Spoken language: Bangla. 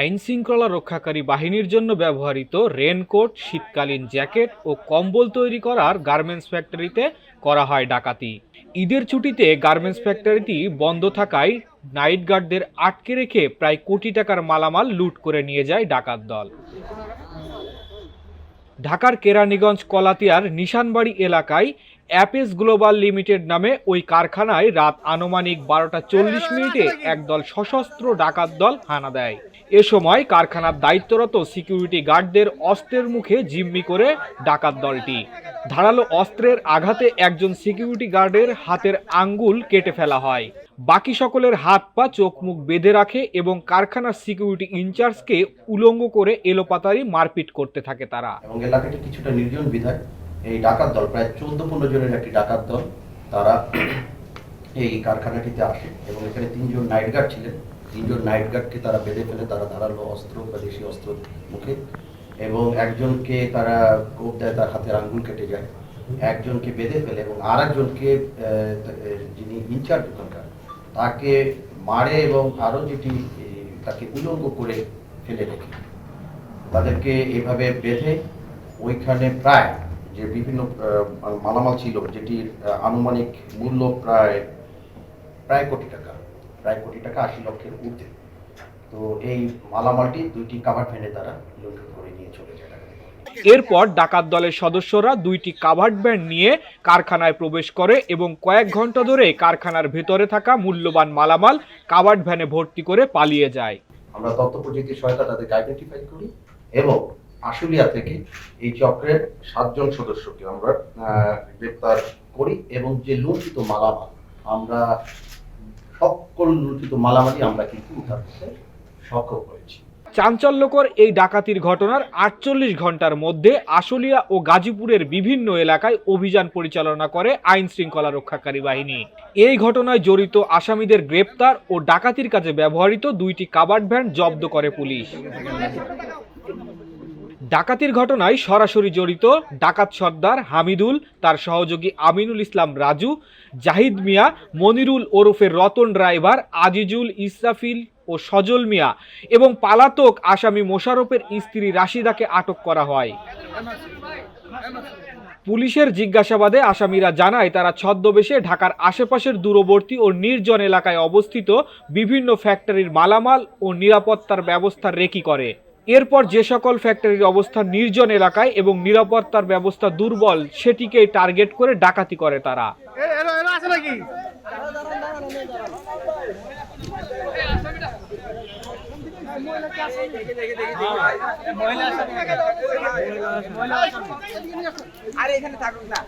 আইন শৃঙ্খলা রক্ষাকারী বাহিনীর জন্য ব্যবহৃত রেনকোট, শীতকালীন জ্যাকেট ও কম্বল তৈরি করার গার্মেন্টস ফ্যাক্টরিতে করা হয় ডাকাতি। ঈদের ছুটিতে গার্মেন্টস ফ্যাক্টরিটি বন্ধ থাকায় নাইট গার্ডদের আটকে রেখে প্রায় কোটি টাকার মালামাল লুট করে নিয়ে যায় ডাকাত দল। ঢাকার কেরানীগঞ্জ কলাতিয়ার নিশানবাড়ি এলাকায় অ্যাপেস গ্লোবাল লিমিটেড নামে ওই কারখানায় রাত আনুমানিক বারোটা চল্লিশ মিনিটে একদল সশস্ত্র ডাকাত দল হানা দেয়। এ সময় কারখানার দায়িত্বরত সিকিউরিটি গার্ডদের অস্ত্রের মুখে জিম্মি করে ডাকাত দলটি। ধারালো অস্ত্রের আঘাতে একজন সিকিউরিটি গার্ডের হাতের আঙ্গুল কেটে ফেলা হয়। বাকি সকলের হাত পা, চোখ মুখ বেঁধে রাখে এবং কারখানার সিকিউরিটি ইনচার্জকে উলঙ্গ করে এলোপাতারি মারপিট করতে থাকে তারা। এলাকাটি কিছুটা নির্জন বিধায় এই ডাকাত দল, প্রায় চোদ্দ পনেরো জনের একটি ডাকাত দল, তারা এই কারখানাটিতে আসে এবং এখানে তিনজন নাইট গার্ড ছিলেন। তিনজন নাইট গার্ডকে তারা বেঁধে ফেলে, তারা ধারালো অস্ত্র বা দেশি অস্ত্র মুখে এবং একজনকে তারা কোপ দেয় তার হাতের আঙ্গুল কেটে যায়। একজনকে বেঁধে ফেলে এবং আর একজনকে যিনি ইনচার্জ ওখানকার, তাকে মারে এবং আরও যেটি তাকে উলঙ্গ করে ফেলে রেখে। তাদেরকে এভাবে বেঁধে ওইখানে প্রায় যে বিভিন্ন মালামাল ছিল যেটির আনুমানিক মূল্য প্রায় প্রায় কোটি টাকা প্রায় কোটি টাকা আশি লক্ষের ঊর্ধ্বে। তো এই মালামালটি দুইটি কাভার ভ্যানে তারা লুণ্ঠন করে নিয়ে চলে যায় এরপর ডাকাত দলের সদস্যরা দুইটি কাভার্ড ভ্যান নিয়ে কারখানায় প্রবেশ করে এবং কয়েক ঘণ্টা ধরে কারখানার ভেতরে থাকা মূল্যবান মালামাল কাভার্ড ভ্যানে ভর্তি করে পালিয়ে যায়। আমরা তথ্য প্রযুক্তির সহায়তা তাদেরকে আইডেন্টিফাই করি এবং আশুলিয়া থেকে এই চক্রের সাতজন সদস্যকে আমরা গ্রেপ্তার করি এবং যে লুণ্ঠিত মালামাল, আমরা সকল লুণ্ঠিত মালামালই আমরা কিন্তু উদ্ধার করতে সক্ষম হয়েছি চাঞ্চল্যকর এই ডাকাতির ঘটনার আটচল্লিশ ঘণ্টার মধ্যে আশুলিয়া ও গাজীপুরের বিভিন্ন এলাকায় অভিযান পরিচালনা করে আইন শৃঙ্খলা রক্ষাকারী বাহিনী। এই ঘটনায় জড়িত আসামিদের গ্রেপ্তার ও ডাকাতির কাজে ব্যবহৃত দুইটি কাবার্ড ভ্যান জব্দ করে পুলিশ। ডাকাতির ঘটনায় সরাসরি জড়িত ডাকাত সর্দার হামিদুল, তার সহযোগী আমিনুল ইসলাম রাজু, জাহিদ মিয়া, মনিরুল ওরফের রতন ড্রাইভার আজিজুল ইসরাফিল ও সজল মিয়া এবং পালাতক আসামি মোশারফের স্ত্রী রাশিদাকে আটক করা হয়। পুলিশের জিজ্ঞাসাবাদে আসামিরা জানায়, তারা ছদ্মবেশে ঢাকার আশেপাশের দূরবর্তী ও নির্জন এলাকায় অবস্থিত বিভিন্ন ফ্যাক্টরির মালামাল ও নিরাপত্তার ব্যবস্থা রেকি করে। এরপর যে সকল ফ্যাক্টরির অবস্থা নির্জন এলাকায় এবং নিরাপত্তার ব্যবস্থা দুর্বল, সেটিকেই টার্গেট করে ডাকাতি করে তারা। আরে এখানে থাকুক না